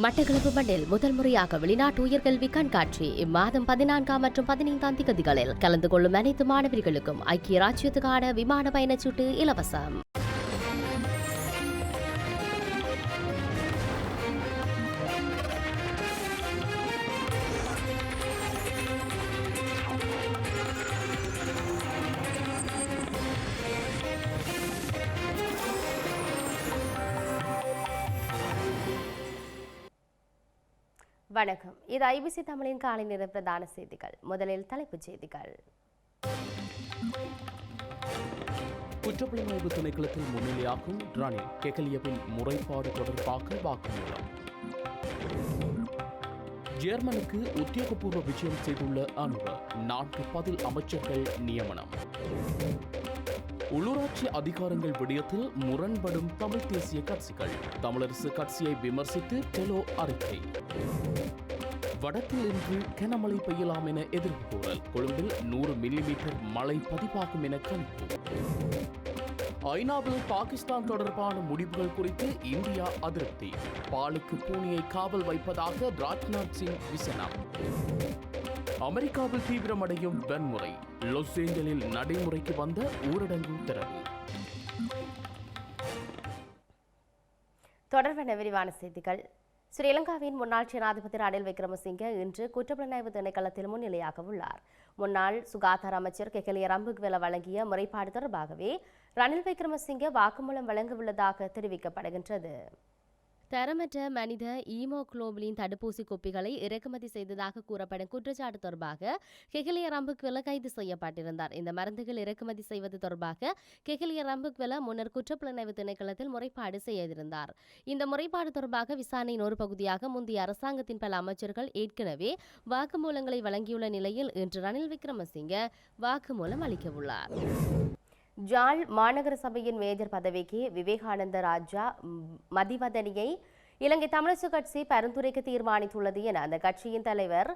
மட்டக்களப்பு மண்ணில் முதல் முறையாக வெளிநாட்டு உயர்கல்வி கண்காட்சி. இம்மாதம் பதினான்காம் மற்றும் பதினைந்தாம் திகதிகளில் கலந்து கொள்ளும் அனைத்து மாணவர்களுக்கும் ஐக்கிய ராஜ்யத்துக்கான விமான பயணச்சீட்டு இலவசம். வணக்கம். இது ஐபிசி தமிழின் காலை நேர பிரதான செய்திகள். முதலில் தலைப்புச் செய்திகள். குற்றப்புலனாய்வு திணைக்களத்தில் முன்னிலையாகும் ரணில் கெகலியவின் முறைப்பாடு தொடர்பாக வாக்குமூலம். ஜெர்மனுக்கு உத்தியோகபூர்வ விஜயம் செய்துள்ள அனுர. நான்கு பதில் அமைச்சர்கள் நியமனம். உள்ளூராட்சி அதிகாரங்கள் விடயத்தில் முரண்படும் தமிழ் தேசிய கட்சிகள். தமிழரசு கட்சியை விமர்சித்து டெலோ அறிக்கை. வடக்கில் இன்று கனமழை பெய்யலாம் என எதிர்ப்பு கூறல். கொழும்பில் நூறு மில்லிமீட்டர் மழை பதிவாகும் என கணிப்பு. ஐநாவில் பாகிஸ்தான் தொடர்பான முடிவுகள் குறித்து இந்தியா அதிருப்தி. பாலுக்கு பூனியை காவல் வைப்பதாக ராஜ்நாத் சிங் விசனம். அமெரிக்காவில் தீவிரமடையும் வன்முறை லாஸ் ஏஞ்சலில் நடைமுறைக்கு வந்த ஊரடங்கு உத்தரவு தொடர்பான விரிவான செய்திகள். ஸ்ரீலங்காவின் முன்னாள் ஜனாதிபதி ரணில் விக்ரமசிங்கே இன்று குற்றப்புலனாய்வு திணைக்களத்தில் முன்னிலையாக உள்ளார். முன்னாள் சுகாதார அமைச்சர் கெகலிய ரம்புக்வெல வழங்கிய முறைப்பாடு தொடர்பாகவே ரணில் விக்ரமசிங்கே வாக்குமூலம் வழங்கவுள்ளதாக தெரிவிக்கப்படுகின்றது. தரமற்ற மனித ஈமோக்ளோபிலின் தடுப்பூசி குப்பிகளை இறக்குமதி செய்ததாக கூறப்படும் குற்றச்சாட்டு தொடர்பாக கெகிலிய ரம்புக்வெல கைது செய்யப்பட்டிருந்தார். இந்த மருந்துகள் இறக்குமதி செய்வது தொடர்பாக கெகிலிய ரம்புக்வெல முன்னர் குற்றப்புலனாய்வு திணைக்களத்தில் முறைப்பாடு செய்திருந்தார். இந்த முறைப்பாடு தொடர்பாக விசாரணையின் ஒரு பகுதியாக முந்தைய அரசாங்கத்தின் பல அமைச்சர்கள் ஏற்கனவே வாக்குமூலங்களை வழங்கியுள்ள நிலையில் இன்று ரணில் விக்ரமசிங்க வாக்குமூலம் அளிக்கவுள்ளார். ஜாழ் மாநகர சபையின் மேஜர் பதவிக்கு விவேகானந்த ராஜா மதிவதனியை இலங்கை தமிழரசு கட்சி பரிந்துரைக்க தீர்மானித்துள்ளது என அந்த கட்சியின் தலைவர்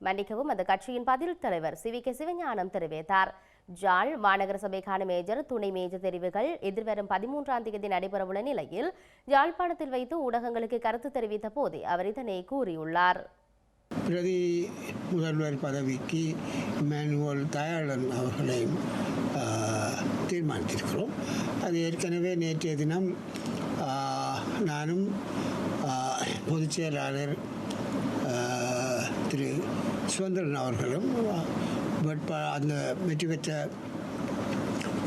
மன்னிக்கவும் அந்த கட்சியின் பதில் தலைவர் சி வி கே சிவஞானம் தெரிவித்தார். ஜாழ் மாநகர சபைக்கான மேஜர் துணை மேஜர் தெரிவுகள் எதிர்வரும் பதிமூன்றாம் தேதி நடைபெறவுள்ள நிலையில் யாழ்ப்பாணத்தில் வைத்து ஊடகங்களுக்கு கருத்து தெரிவித்த போதே அவர் இதனை கூறியுள்ளார். பிரதி முதல்வர் பதவிக்கு மேனுவல் தயாளன் அவர்களையும் தீர்மானித்திருக்கிறோம். அது ஏற்கனவே நேற்றைய தினம் நானும் ஆ, பொதுச் செயலாளர் திரு சுதந்திரன் அவர்களும் வேட்பா அந்த வெற்றி பெற்ற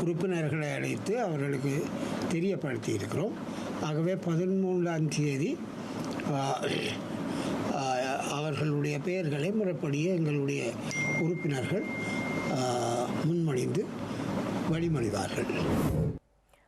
உறுப்பினர்களை அழைத்து அவர்களுக்கு தெரியப்படுத்தி இருக்கிறோம் ஆகவே பதிமூன்றாம் தேதி அவர்களுடைய பெயர்களை முறைப்படியே எங்களுடைய உறுப்பினர்கள் முன்மொழிந்து வழிமொழிவார்கள்.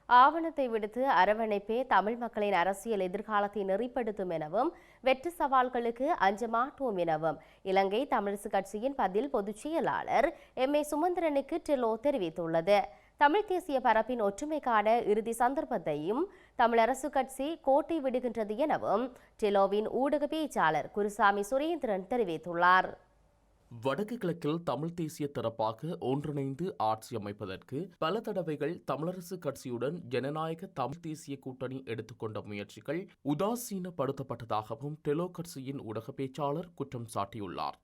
ஆவணத்தை விடுத்து அரவணைப்பே தமிழ் மக்களின் அரசியல் எதிர்காலத்தை நெறிப்படுத்தும் எனவும் வெற்று சவால்களுக்கு அஞ்ச மாட்டோம் எனவும் இலங்கை தமிழரசு கட்சியின் பதில் பொதுச் செயலாளர் எம். ஏ. சுமந்திரனுக்கு டெலோ தெரிவித்துள்ளது. தமிழ் தேசிய பரப்பின் ஒற்றுமைக்கான இறுதி சந்தர்ப்பத்தையும் தமிழரசு கட்சி கோட்டை விடுகின்றது எனவும் டெலோவின் ஊடக பேச்சாளர் குருசாமி சுரேந்திரன் தெரிவித்துள்ளார். வடக்கு கிழக்கில் தமிழ் தேசிய தரப்பாக ஒன்றிணைந்து ஆட்சி அமைப்பதற்கு பல தடவைகள் தமிழரசு கட்சியுடன் ஜனநாயக தமிழ் தேசிய கூட்டணி எடுத்துக்கொண்ட முயற்சிகள் உதாசீனப்படுத்தப்பட்டதாகவும் டெலோ கட்சியின் ஊடக பேச்சாளர் குற்றம் சாட்டியுள்ளார்.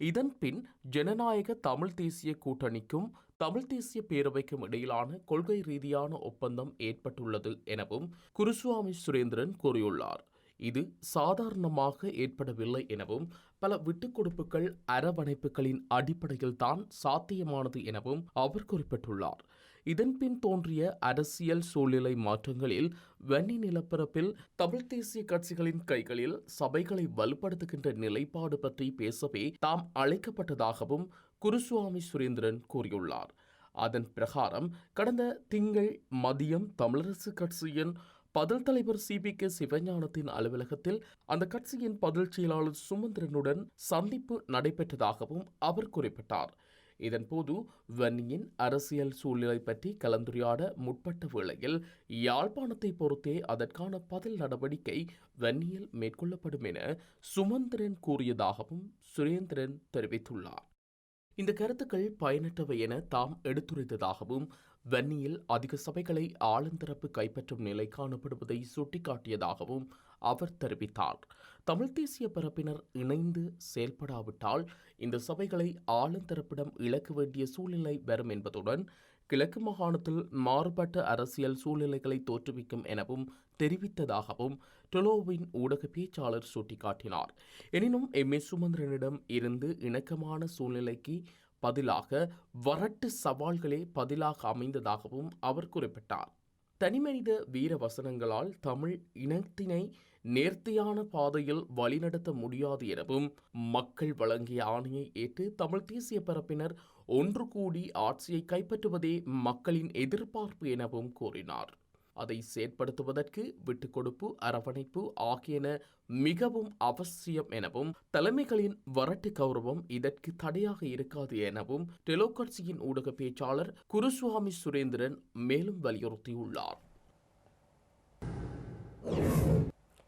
இதன் பின் ஜனநாயக தமிழ் தேசிய கூட்டணிக்கும் தமிழ் தேசிய பேரவைக்கும் இடையிலான கொள்கை ரீதியான ஒப்பந்தம் ஏற்பட்டுள்ளது எனவும் குருசுவாமி சுரேந்திரன் கூறியுள்ளார். இது சாதாரணமாக ஏற்படவில்லை எனவும் பல விட்டுக்கொடுப்புகள் அரவணைப்புகளின் அடிப்படையில் தான் சாத்தியமானது எனவும் அவர் குறிப்பிட்டுள்ளார். இதன்பின் தோன்றிய அரசியல் சூழ்நிலை மாற்றங்களில் வன்னி நிலப்பரப்பில் தமிழ் தேசிய கட்சிகளின் கைகளில் சபைகளை வலுப்படுத்துகின்ற நிலைப்பாடு பற்றி பேசவே தாம் அழைக்கப்பட்டதாகவும் குருசுவாமி சுரேந்திரன் கூறியுள்ளார். அதன் பிரகாரம் கடந்த திங்கள் மதியம் தமிழரசு கட்சியின் பதில் தலைவர் சி பி கே சிவஞானத்தின் அலுவலகத்தில் அந்த கட்சியின் பதில் செயலாளர் சுமந்திரனுடன் சந்திப்பு நடைபெற்றதாகவும் அவர் குறிப்பிட்டார். இதன்போது வன்னியின் அரசியல் சூழ்நிலை பற்றி கலந்துரையாட முற்பட்ட வேளையில் யாழ்ப்பாணத்தை பொறுத்தே அதற்கான பதில் நடவடிக்கை வன்னியில் மேற்கொள்ளப்படும் என சுமந்திரன் கூறியதாகவும் சுரேந்திரன் தெரிவித்துள்ளார். இந்த கருத்துக்கள் பயனற்றவை என தாம் எடுத்துரைத்ததாகவும் வன்னியில் அதிக சபைகளை ஆளுந்தரப்பு கைப்பற்றும் நிலை காணப்படுவதை சுட்டிக்காட்டியதாகவும் அவர் தெரிவித்தார். தமிழ் தேசிய பரப்பினர் இணைந்து செயல்படாவிட்டால் இந்த சபைகளை ஆளுந்தரப்பிடம் இழக்க வேண்டிய சூழ்நிலை வரும் என்பதுடன் கிழக்கு மாகாணத்தில் மாறுபட்ட அரசியல் சூழ்நிலைகளை தோற்றுவிக்கும் எனவும் தெரிவித்ததாகவும் டொலோவின் ஊடக பேச்சாளர் சுட்டிக்காட்டினார். எனினும் எம். ஏ. சுமந்திரனிடம் இருந்து இணக்கமான சூழ்நிலைக்கு பதிலாக வரட்டு சவால்களே பதிலாக அமைந்ததாகவும் அவர் குறிப்பிட்டார். தனிமனித வீர வசனங்களால் தமிழ் இனத்தினை நேர்த்தியான பாதையில் வழிநடத்த முடியாது எனவும் மக்கள் வழங்கிய ஆணையை ஏற்று தமிழ் தேசிய பரப்பினர் ஒன்று கூடி ஆட்சியை கைப்பற்றுவதே மக்களின் எதிர்பார்ப்பு எனவும் கூறினார். அதை செயற்படுத்துவதற்கு விட்டுக் கொடுப்பு அரவணைப்பு ஆகியன மிகவும் அவசியம் எனவும் தலைமைகளின் வரட்டு கௌரவம் இதற்கு தடையாக இருக்காது எனவும் டெலோ கட்சியின் ஊடக பேச்சாளர் குருசுவாமி சுரேந்திரன் மேலும் வலியுறுத்தியுள்ளார்.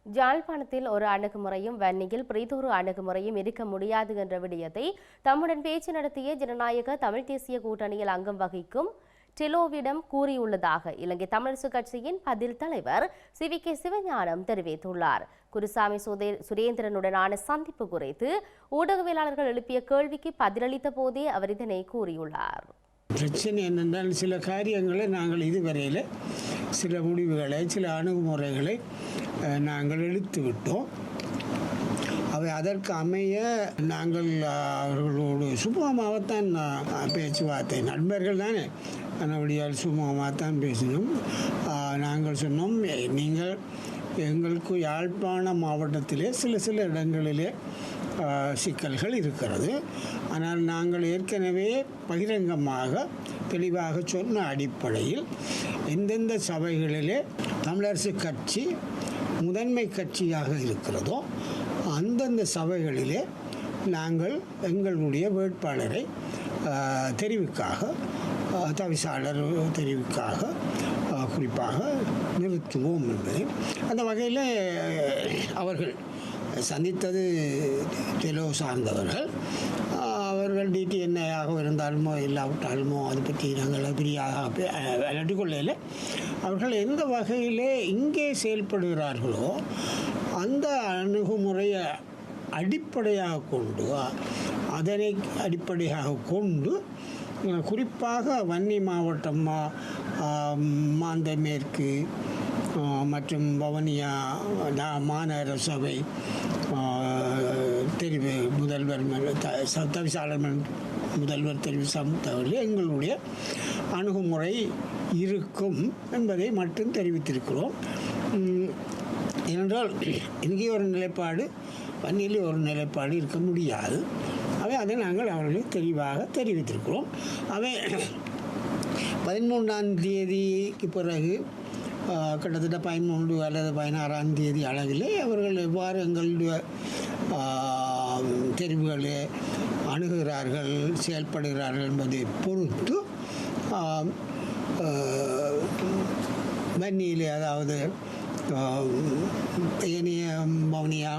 ஜாழ்ப்பாணத்தில் ஒரு அணுகுமுறையும் வன்னியில் பிரிதொரு அணுகுமுறையும் இருக்க முடியாது என்ற விடயத்தை தம்முடன் பேச்சு நடத்திய ஜனநாயக தமிழ் தேசிய கூட்டணியில் அங்கம் வகிக்கும் டெலோவிடம் கூறியுள்ளதாக இலங்கை தமிழரசு கட்சியின் பதில் தலைவர் சி வி கே சிவஞானம் தெரிவித்துள்ளார். குருசாமி சுதே சுரேந்திரனுடனான சந்திப்பு குறித்து ஊடகவியலாளர்கள் எழுப்பிய கேள்விக்கு பதிலளித்த போதே அவர் இதனை கூறியுள்ளார். பிரச்சனை என்னென்றால் சில காரியங்களை நாங்கள் இதுவரையில் சில முடிவுகளை சில அணுகுமுறைகளை நாங்கள் எடுத்து விட்டோம் அவை அதற்கு அமைய நாங்கள் அவர்களோடு சுமூகமாகத்தான் பேச்சுவார்த்தை நண்பர்கள் தானே? நல்லபடியால் சுமூகமாக தான் பேசினோம் நாங்கள் சொன்னோம் நீங்கள் எங்களுக்கு யாழ்ப்பாண மாவட்டத்திலே சில சில இடங்களிலே சிக்கல்கள் இருக்கிறது. ஆனால் நாங்கள் ஏற்கனவே பகிரங்கமாக தெளிவாக சொன்ன அடிப்படையில் எந்தெந்த சபைகளிலே தமிழரசு கட்சி முதன்மை கட்சியாக இருக்கிறதோ அந்தந்த சபைகளிலே நாங்கள் எங்களுடைய வேட்பாளரை தெரிவுக்காக தவிசாளர் தெரிவுக்காக குறிப்பாக நிறுத்துவோம் என்பதை. அந்த வகையில் அவர்கள் சந்தித்தது தெலோ சார்ந்தவர்கள். அவர்கள் டிடி என்னையாக இருந்தாலுமோ இல்லாவிட்டாலுமோ அதை பற்றி நாங்கள் பிரியாக கொள்ளையில் அவர்கள் எந்த வகையிலே இங்கே செயல்படுகிறார்களோ அந்த அணுகுமுறையை அடிப்படையாக கொண்டு அதனை அடிப்படையாக கொண்டு குறிப்பாக வன்னி மாவட்டம் மாந்தமேற்கு மாந்தை மேற்கு மற்றும் வவனியா மாநகர சபை தெரிவு முதல்வர் தவிசாளர் முதல்வர் தெரிவு சமத்தவர்கள் எங்களுடைய அணுகுமுறை இருக்கும் என்பதை மட்டும் தெரிவித்திருக்கிறோம். ஏனென்றால் இங்கே ஒரு நிலைப்பாடு வன்னியிலே ஒரு நிலைப்பாடு இருக்க முடியாது. அவை அதை நாங்கள் அவர்களுக்கு தெளிவாக தெரிவித்திருக்கிறோம். அவை பதிமூன்றாம் தேதிக்கு பிறகு கிட்டத்தட்ட பதிமூன்று அல்லது பதினாறாம் தேதி அளவிலே அவர்கள் எவ்வாறு எங்களுடைய தெரிவுகளை அணுகுகிறார்கள் செயல்படுகிறார்கள் என்பதை பொறுத்து வன்னியிலே அதாவது ஏனைய வவுனியா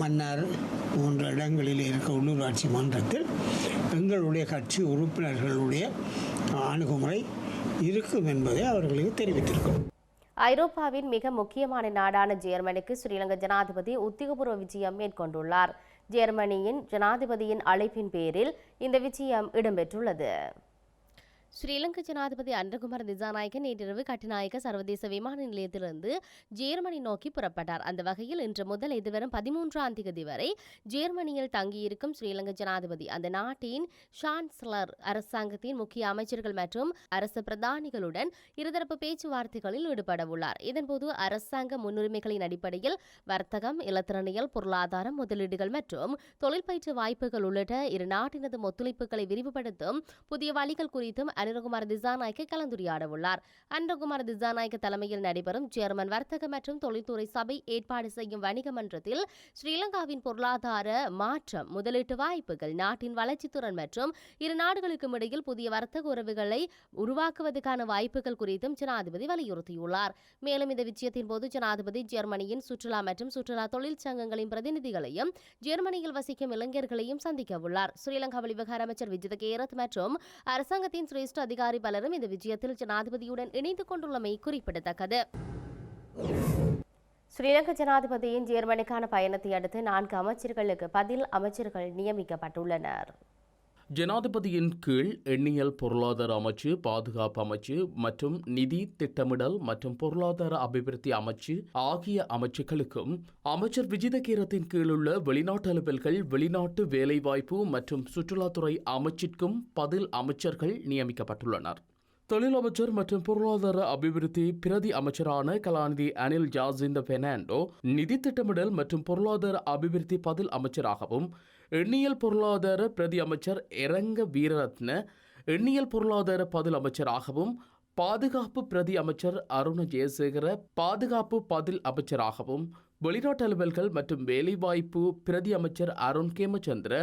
மன்னார் போன்ற இடங்களில் இருக்க உள்ளூராட்சி மன்றத்தில் எங்களுடைய கட்சி உறுப்பினர்களுடைய அணுகுமுறை இருக்கும் என்பதை அவர்களுக்கு தெரிவித்திருக்கிறோம். ஐரோப்பாவின் மிக முக்கியமான நாடான ஜெர்மனிக்கு ஸ்ரீலங்கா ஜனாதிபதி உத்தியோகபூர்வ விஜயம் மேற்கொண்டுள்ளார். ஜெர்மனியின் ஜனாதிபதியின் அழைப்பின் பேரில் இந்த விஜயம் இடம்பெற்றுள்ளது. ஸ்ரீலங்கா ஜனாதிபதி அன்றகுமார் திசாநாயக்க நேற்றிரவு கட்டுநாயக்க சர்வதேச விமான நிலையத்திலிருந்து ஜேர்மனி நோக்கி புறப்பட்டார். அந்த வகையில் இன்று முதல் எதிர்வரும் பதிமூன்றாம் தேதி வரை ஜேர்மனியில் தங்கியிருக்கும் ஸ்ரீலங்கா ஜனாதிபதி அந்த நாட்டின் சான்சலர் அரசாங்கத்தின் முக்கிய அமைச்சர்கள் மற்றும் அரசு பிரதானிகளுடன் இருதரப்பு பேச்சுவார்த்தைகளில் ஈடுபட உள்ளார். இதன்போது அரசாங்க முன்னுரிமைகளின் அடிப்படையில் வர்த்தகம் இலத்திரனியல் பொருளாதாரம் முதலீடுகள் மற்றும் தொழில் பயிற்சி வாய்ப்புகள் உள்ளிட்ட இரு நாட்டினதும் ஒத்துழைப்புகளை விரிவுபடுத்தும் புதிய வழிகள் குறித்தும் அனுரகுமார் திசாநாயக்க கலந்துரையாட உள்ளார் அனுரகுமார் திசாநாயக்க தலைமையில் நடைபெறும் ஜெர்மன் வர்த்தக மற்றும் தொழில்துறை சபை ஏற்பாடு செய்யும் வணிக மன்றத்தில் ஸ்ரீலங்காவின் பொருளாதார மாற்றம் முதலீட்டு வாய்ப்புகள் நாட்டின் வளர்ச்சித்துறன் மற்றும் இரு நாடுகளுக்கும் இடையில் புதிய வர்த்தக உறவுகளை உருவாக்குவதற்கான வாய்ப்புகள் குறித்தும் ஜனாதிபதி வலியுறுத்தியுள்ளார். மேலும் இந்த விஜயத்தின் போது ஜனாதிபதி ஜெர்மனியின் சுற்றுலா மற்றும் சுற்றுலா தொழிற்சங்கங்களின் பிரதிநிதிகளையும் ஜெர்மனியில் வசிக்கும் இளைஞர்களையும் சந்திக்க உள்ளார் ஸ்ரீலங்கா வெளிவிவகார அமைச்சர் விஜித கேரத் மற்றும் அரசாங்கத்தின் சிரேஷ்ட அதிகாரி பலரும் இந்த விஜயத்தில் ஜனாதிபதியுடன் இணைந்து கொண்டுள்ளமை குறிப்பிடத்தக்கது. ஸ்ரீலங்கா ஜனாதிபதியின் ஜெர்மனிக்கான பயணத்தை அடுத்து நான்கு அமைச்சர்களுக்கு பதில் அமைச்சர்கள் நியமிக்கப்பட்டுள்ளனர். ஜனாதிபதியின் கீழ் எண்ணியல் பொருளாதார அமைச்சு பாதுகாப்பு அமைச்சு மற்றும் நிதி திட்டமிடல் மற்றும் பொருளாதார அபிவிருத்தி அமைச்சு ஆகிய அமைச்சுகளுக்கும் அமைச்சர் விஜிதகீரத்தின் கீழுள்ள வெளிநாட்டு அலுவல்கள் வெளிநாட்டு வேலைவாய்ப்பு மற்றும் சுற்றுலாத்துறை அமைச்சிற்கும் பதில் அமைச்சர்கள் நியமிக்கப்பட்டுள்ளனர். தொழில் அமைச்சர் மற்றும் பொருளாதார அபிவிருத்தி பிரதி அமைச்சரான கலாநிதி அனில் ஜாசிந்த பெர்னாண்டோ நிதி திட்டமிடல் மற்றும் பொருளாதார அபிவிருத்தி பதில் அமைச்சராகவும் எண்ணியல் பொருளாதார பிரதி அமைச்சர் எரங்க வீரரத்ன எண்ணியல் பொருளாதார பதில் அமைச்சராகவும் பாதுகாப்பு பிரதி அமைச்சர் அருண ஜெயசேகர பாதுகாப்பு பதில் அமைச்சராகவும் வெளிநாட்டு அலுவல்கள் மற்றும் வேலைவாய்ப்பு பிரதி அமைச்சர் அருண் கேமச்சந்திர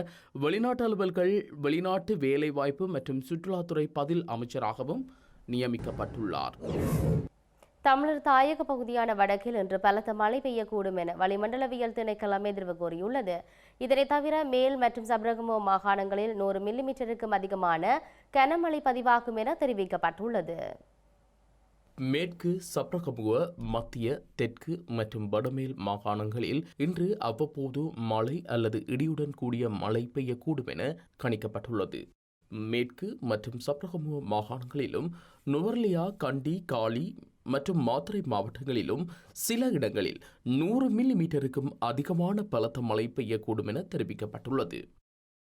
வெளிநாட்டு அலுவல்கள் வெளிநாட்டு வேலைவாய்ப்பு மற்றும் சுற்றுலாத்துறை பதில் அமைச்சராகவும் நியமிக்கப்பட்டுள்ளார். தமிழர் தாயக பகுதியான வடக்கில் இன்று பலத்த மழை பெய்யக்கூடும் என வளிமண்டலவியல் திணைக்களம் எதிர்வு கூறியுள்ளது. இதனை தவிர மேல் மற்றும் சபரகமோ மாகாணங்களில் நூறு மில்லிமீட்டருக்கும் அதிகமான கனமழை பதிவாகும் என தெரிவிக்கப்பட்டுள்ளது. மேற்கு சப்ரகமுவ மத்திய தெற்கு மற்றும் வடமேல் மாகாணங்களில் இன்று அவ்வப்போது மழை அல்லது இடியுடன் கூடிய மழை பெய்யக்கூடும் என கணிக்கப்பட்டுள்ளது. மேற்கு மற்றும் சப்ரகமுவ மாகாணங்களிலும் நுவர்லியா கண்டி காலி மற்றும் மாத்திரை மாவட்டங்களிலும் சில இடங்களில் நூறு மில்லி மீட்டருக்கும் அதிகமான பலத்த மழை பெய்யக்கூடும் என தெரிவிக்கப்பட்டுள்ளது.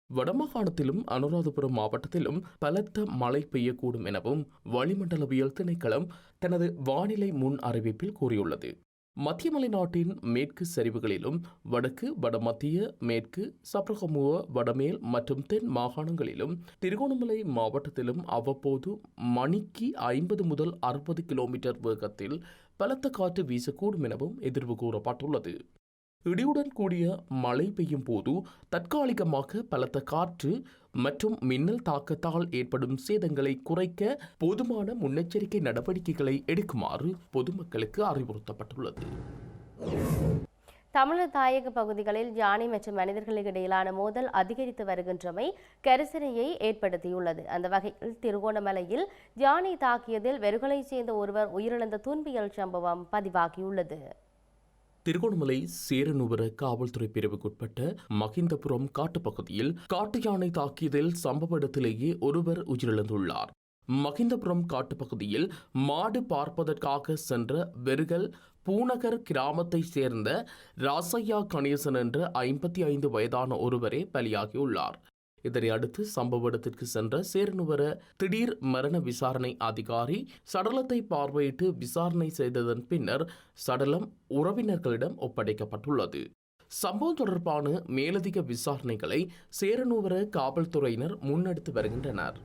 வடமாகாணத்திலும் அனுராதபுரம் மாவட்டத்திலும் பலத்த மழை பெய்யக்கூடும் எனவும் வளிமண்டலவியல் திணைக்களம் தனது வானிலை முன் அறிவிப்பில் கூறியுள்ளது. மத்திய மலைநாட்டின் மேற்கு சரிவுகளிலும் வடக்கு வடமத்திய மேற்கு சப்ரகமுவ வடமேல் மற்றும் தென் மாகாணங்களிலும் திருகோணமலை மாவட்டத்திலும் அவ்வப்போது மணிக்கு ஐம்பது முதல் அறுபது கிலோமீட்டர் வேகத்தில் பலத்த காற்று வீசக்கூடும் எனவும் எதிர்வு கூறப்பட்டுள்ளது. இடியுடன் கூடிய மழை பெய்யும் போது தற்காலிகமாக பலத்த காற்று மற்றும் மின்னல் தாக்கத்தால் ஏற்படும் சேதங்களை குறைக்க போதுமான முன்னெச்சரிக்கை நடவடிக்கைகளை எடுக்குமாறு பொதுமக்களுக்கு அறிவுறுத்தப்பட்டுள்ளது. தமிழர் தாயக பகுதிகளில் யானை மற்றும் மனிதர்களுக்கு இடையிலான மோதல் அதிகரித்து வருகின்றமை கரிசனையை ஏற்படுத்தியுள்ளது. அந்த வகையில் திருகோணமலையில் யானை தாக்கியதில் வெறுகளைச் சேர்ந்த ஒருவர் உயிரிழந்த துன்பியல் சம்பவம் பதிவாகியுள்ளது. திருகோணமலை சேரனுவர காவல்துறை பிரிவுக்குட்பட்ட மகிந்தபுரம் காட்டுப்பகுதியில் காட்டு யானை தாக்கியதில் சம்பவ இடத்திலேயே ஒருவர் உயிரிழந்துள்ளார். மகிந்தபுரம் காட்டுப்பகுதியில் மாடு பார்ப்பதற்காக சென்ற வெறுகல் பூநகர் கிராமத்தைச் சேர்ந்த ராசையா கணேசன் என்ற ஐம்பத்தி ஐந்து வயதான ஒருவரே பலியாகியுள்ளார். இதனை அடுத்து சம்பவ இடத்திற்கு சென்ற சேரனுவர திடீர் மரண விசாரணை அதிகாரி சடலத்தை பார்வையிட்டு விசாரணை செய்ததன் பின்னர் சடலம் உறவினர்களிடம் ஒப்படைக்கப்பட்டுள்ளது. சம்பவம் தொடர்பான மேலதிக விசாரணைகளை சேரனுவர காவல்துறையினர் முன்னெடுத்து வருகின்றனர்.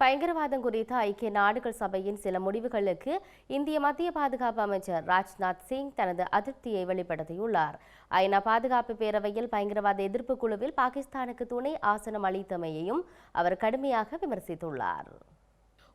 பயங்கரவாதம் குறித்த ஐக்கிய நாடுகள் சபையின் சில முடிவுகளுக்கு இந்திய மத்திய பாதுகாப்பு அமைச்சர் ராஜ்நாத் சிங் தனது அதிருப்தியை வெளிப்படுத்தியுள்ளார். ஐநா பாதுகாப்பு பேரவையில் பயங்கரவாத எதிர்ப்பு குழுவில் பாகிஸ்தானுக்கு துணை ஆசனம் அளித்தமையையும் அவர் கடுமையாக விமர்சித்துள்ளார்.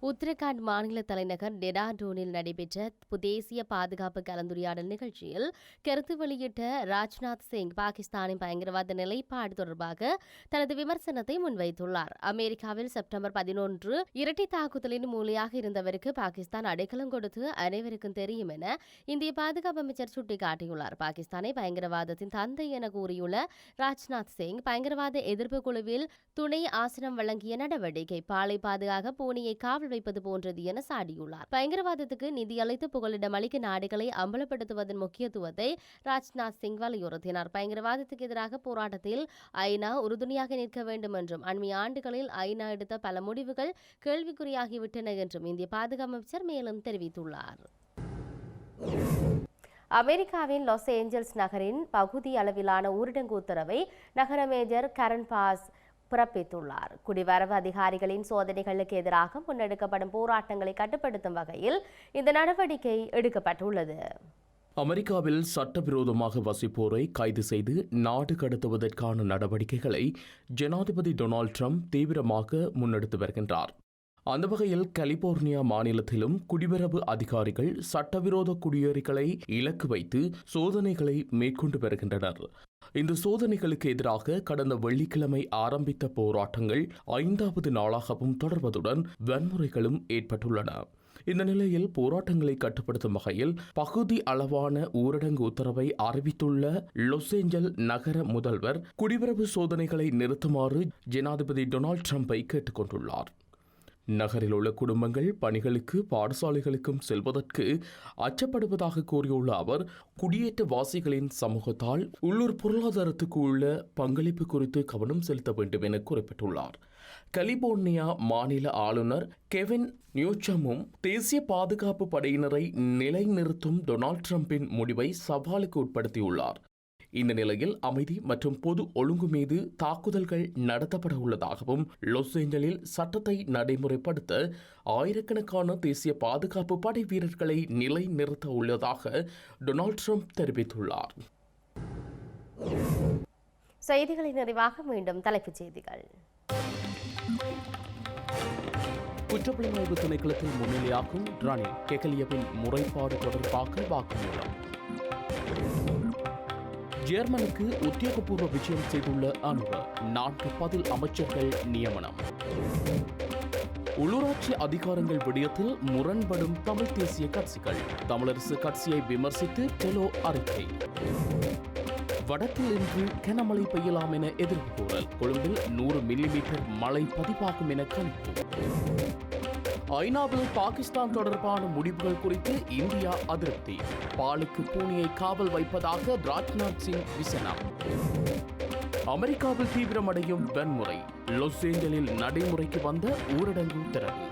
உத்தரகாண்ட் மாநில தலைநகர் டெராடூனில் நடைபெற்ற தேசிய பாதுகாப்பு கலந்துரையாடல் நிகழ்ச்சியில் கருத்து வெளியிட்ட ராஜ்நாத் சிங் பாகிஸ்தானின் பயங்கரவாத நிலைப்பாடு தொடர்பாக தனது விமர்சனத்தை முன்வைத்துள்ளார். அமெரிக்காவில் செப்டம்பர் பதினொன்று இரட்டை தாக்குதலின் மூலையாக இருந்தவருக்கு பாகிஸ்தான் அடைக்கலம் கொடுத்து அனைவருக்கும் தெரியும் என இந்திய பாதுகாப்பு அமைச்சர் சுட்டிக்காட்டியுள்ளார். பாகிஸ்தானை பயங்கரவாதத்தின் தந்தை என கூறியுள்ள ராஜ்நாத் சிங் பயங்கரவாத எதிர்ப்பு குழுவில் துணை ஆசனம் வழங்கிய நடவடிக்கை பாலை பாதுகாக பூனையை காவல் வைப்பது போன்றது என சாடியுள்ளார். பயங்கரவாதத்துக்கு நிதியளித்து புகலிடம் அளிக்க நாடுகளை அம்பலப்படுத்துவதன் முக்கியத்துவத்தை ராஜ்நாத் சிங் வலியுறுத்தினார். பயங்கரவாதத்துக்கு எதிராக போராட்டத்தில் ஐநா உறுதுணையாக நிற்க வேண்டும் என்றும் அண்மைய ஆண்டுகளில் ஐநா எடுத்த பல முடிவுகள் கேள்விக்குறியாகிவிட்டன என்றும் இந்திய பாதுகாப்பு அமைச்சர் மேலும் தெரிவித்துள்ளார். அமெரிக்காவின் லாஸ் ஏஞ்சல்ஸ் நகரின் பகுதி அளவிலான ஊரடங்கு உத்தரவை நகர மேஜர் கரண் பாஸ் பிறப்பித்துள்ளார். குடிவரவு அதிகாரிகளின் சோதனைகளுக்கு எதிராக முன்னெடுக்கப்படும் போராட்டங்களை கட்டுப்படுத்தும் வகையில் இந்த நடவடிக்கை எடுக்கப்பட்டுள்ளது. அமெரிக்காவில் சட்டவிரோதமாக வசிப்போரை கைது செய்து நாடு கடத்துவதற்கான நடவடிக்கைகளை ஜனாதிபதி டொனால்ட் ட்ரம்ப் தீவிரமாக முன்னெடுத்து வருகின்றார். அந்த வகையில் கலிபோர்னியா மாநிலத்திலும் குடிவரவு அதிகாரிகள் சட்டவிரோத குடியேறிகளை இலக்கு வைத்து சோதனைகளை மேற்கொண்டு வருகின்றனர். இந்த சோதனைகளுக்கு எதிராக கடந்த வெள்ளிக்கிழமை ஆரம்பித்த போராட்டங்கள் ஐந்தாவது நாளாகவும் தொடர்வதுடன் வன்முறைகளும் ஏற்பட்டுள்ளன. இந்த நிலையில் போராட்டங்களை கட்டுப்படுத்தும் வகையில் பகுதி அளவான ஊரடங்கு உத்தரவை அறிவித்துள்ள லாஸ் ஏஞ்சல் நகர முதல்வர் குடிவரவு சோதனைகளை நிறுத்துமாறு ஜனாதிபதி டொனால்ட் ட்ரம்பை கேட்டுக்கொண்டுள்ளார். நகரில் உள்ள குடும்பங்கள் பணிகளுக்கு பாடசாலைகளுக்கும் செல்வதற்கு அச்சப்படுவதாக கூறியுள்ள அவர் குடியேற்றவாசிகளின் சமூகத்தால் உள்ளூர் பொருளாதாரத்துக்கு உள்ள பங்களிப்பு குறித்து கவனம் செலுத்த வேண்டும் என குறிப்பிட்டுள்ளார். கலிபோர்னியா மாநில ஆளுநர் கெவின் நியூச்சமும் தேசிய பாதுகாப்பு படையினரை நிலைநிறுத்தும் டொனால்ட் ட்ரம்பின் முடிவை சவாலுக்கு உட்படுத்தியுள்ளார். இந்த நிலையில் அமைதி மற்றும் பொது ஒழுங்கு மீது தாக்குதல்கள் நடத்தப்பட உள்ளதாகவும் லாஸ் ஏஞ்சலில் சட்டத்தை நடைமுறைப்படுத்த ஆயிரக்கணக்கான தேசிய பாதுகாப்பு படை வீரர்களை நிலைநிறுத்த உள்ளதாக டொனால்ட் ட்ரம்ப் தெரிவித்துள்ளார். செய்திகளின் நிறைவாக மீண்டும் தலைப்புச் செய்திகள். குற்றப்புலனாய்வு திணைக்களத்தில் முன்னிலையாகும் ரணில் கெகலியவின் முறைப்பாடு தொடர்பாக வாக்குமூலம். ஜெர்மனுக்கு உத்தியோகபூர்வ விஜயம் செய்துள்ள அனுர நான்கு பதில் அமைச்சர்கள் நியமனம். உள்ளூராட்சி அதிகாரங்கள் விடயத்தில் முரண்படும் தமிழ் தேசிய கட்சிகள். தமிழரசு கட்சியை விமர்சித்து டெலோ அறிக்கை. வடக்கில் இன்று கனமழை பெய்யலாம் என எதிர்ப்பு கூறல் கொழும்பில் நூறு மில்லிமீட்டர் மழை பதிவாகும் என கணிப்பு. ஐநாவில் பாகிஸ்தான் தொடர்பான முடிவுகள் குறித்து இந்தியா அதிருப்தி. பாலுக்கு பூனியை காவல் வைப்பதாக ராஜ்நாத் சிங் விசனம். அமெரிக்காவில் தீவிரமடையும் வன்முறை. லாஸ் ஏஞ்சலில் நடைமுறைக்கு வந்த ஊரடங்கு உத்தரவு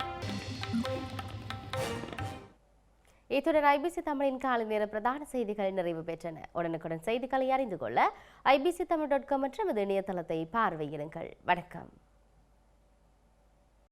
இத்துடன் ஐபிசி தமிழின் காலை நேர பிரதான செய்திகள் நிறைவு பெற்றன. உடனுக்குடன் செய்திகளை அறிந்து கொள்ள ஐபிசி தமிழ் டாட் காம் மற்றும் இது இணையதளத்தை பார்வையிடுங்கள். வணக்கம்.